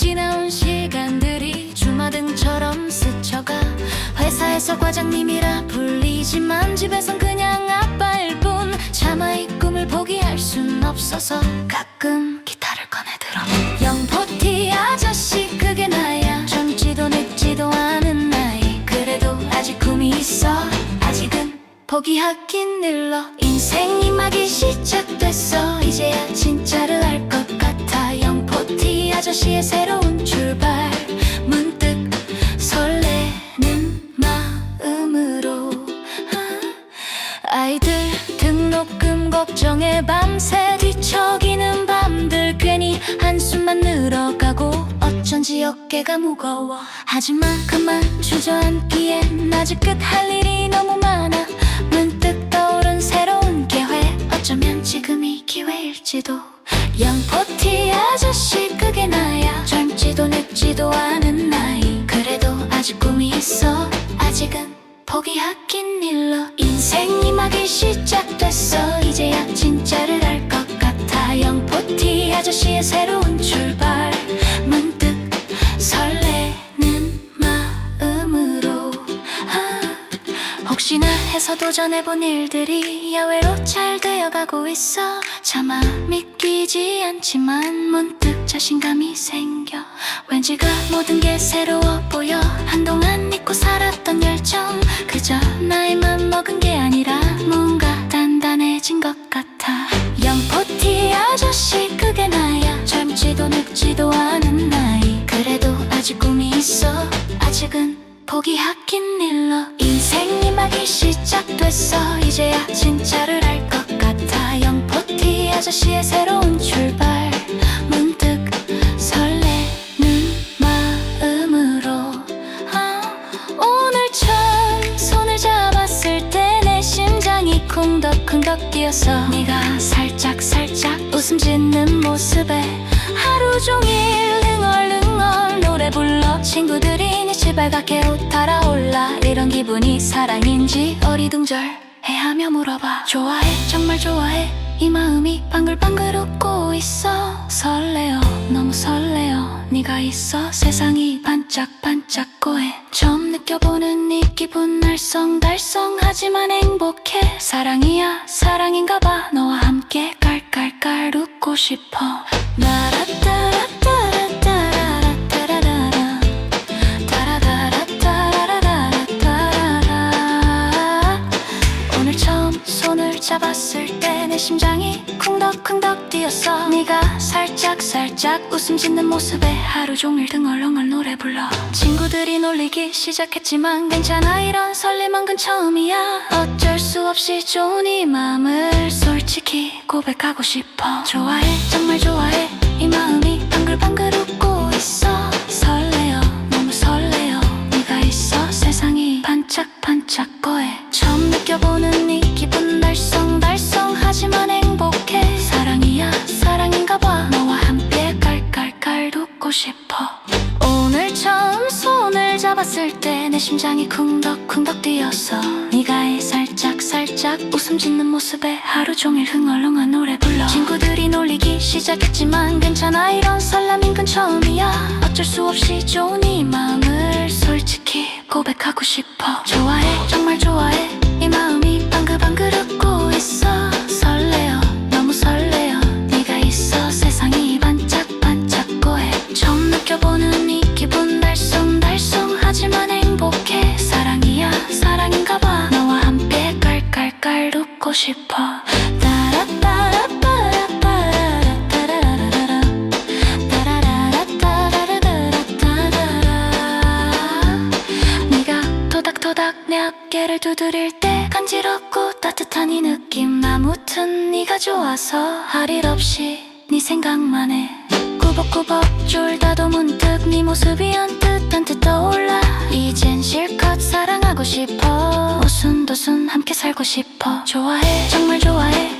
지나온 시간들이 주마등처럼 스쳐가 회사에서 과장님이라 불리지만 집에선 그냥 아빠일 뿐 차마 이 꿈을 포기할 순 없어서 가끔 기타를 꺼내 들어. 영포티 아저씨 그게 나야. 젊지도 늙지도 않은 나이. 그래도 아직 꿈이 있어. 아직은 포기하긴 늘러. 인생이 막이 시작됐어. 이제야 진짜를 알 것 같아 아저씨의 새로운 출발. 문득 설레는 마음으로. 아, 아이들 등록금 걱정에 밤새 뒤척이는 밤들 괜히 한숨만 늘어가고 어쩐지 어깨가 무거워. 하지만 그만 주저앉기엔 아직 끝 할 일이 않은 나이. 그래도 아직 꿈이 있어. 아직은 포기하긴 일러. 인생이 막이 시작됐어. 이제야 진짜를 알 것 같아. 영포티 아저씨의 새로운 출발. 문득 설레는 마음으로. 아, 혹시나 해서 도전해본 일들이 야외로 잘 되어가고 있어. 차마 믿기지 않지만 문득 자신감이 생겨 왠지가 모든 게 새로워 보여. 한동안 잊고 살았던 열정. 그저 나이만 먹은 게 아니라 뭔가 단단해진 것 같아. 영포티 아저씨 그게 나야. 젊지도 늙지도 않은 나이. 그래도 아직 꿈이 있어. 아직은 포기하긴 일러 인생이 막이 시작됐어. 이제야 진짜를 알 것 같아. 영포티 아저씨의 새로운 쿵덕쿵덕 뛰었어 네가 살짝 살짝 웃음 짓는 모습에 하루 종일 흥얼흥얼 노래 불러 친구들이 네 시발갛게 웃달아올라 이런 기분이 사랑인지 어리둥절해 하며 물어봐. 좋아해? 정말 좋아해? 이 마음이 방글방글 웃고 있어. 설레어. 너무 설레어. 네가 있어? 세상이 반짝반짝 고해. 처음 느껴보는 이 기분 날썽달썽하지만 행복해. 사랑이야 사랑인가봐. 너와 함께 깔깔깔 웃고 싶어. 나라 심장이 쿵덕쿵덕 뛰었어. 네가 살짝 살짝 웃음 짓는 모습에 하루 종일 등얼렁얼 노래 불러. 친구들이 놀리기 시작했지만 괜찮아 이런 설렘은 건 처음이야. 어쩔 수 없이 좋은 이 마음을 솔직히 고백하고 싶어. 좋아해 잡았을 때 내 심장이 쿵덕쿵덕 뛰었어 네가 살짝 살짝 웃음 짓는 모습에 하루 종일 흥얼흥얼 노래 불러. 친구들이 놀리기 시작했지만 괜찮아 이런 설렘인 건 처음이야. 어쩔 수 없이 좋은 이 마음을 솔직히 고백하고 싶어. 좋아해 정말 좋아해 두드릴 때 간지럽고 따뜻한 이 느낌. 아무튼 네가 좋아서 할 일 없이 네 생각만 해. 꾸벅꾸벅 졸다도 문득 네 모습이 언뜻 언뜻 떠올라. 이젠 실컷 사랑하고 싶어. 오순도순 함께 살고 싶어. 좋아해 정말 좋아해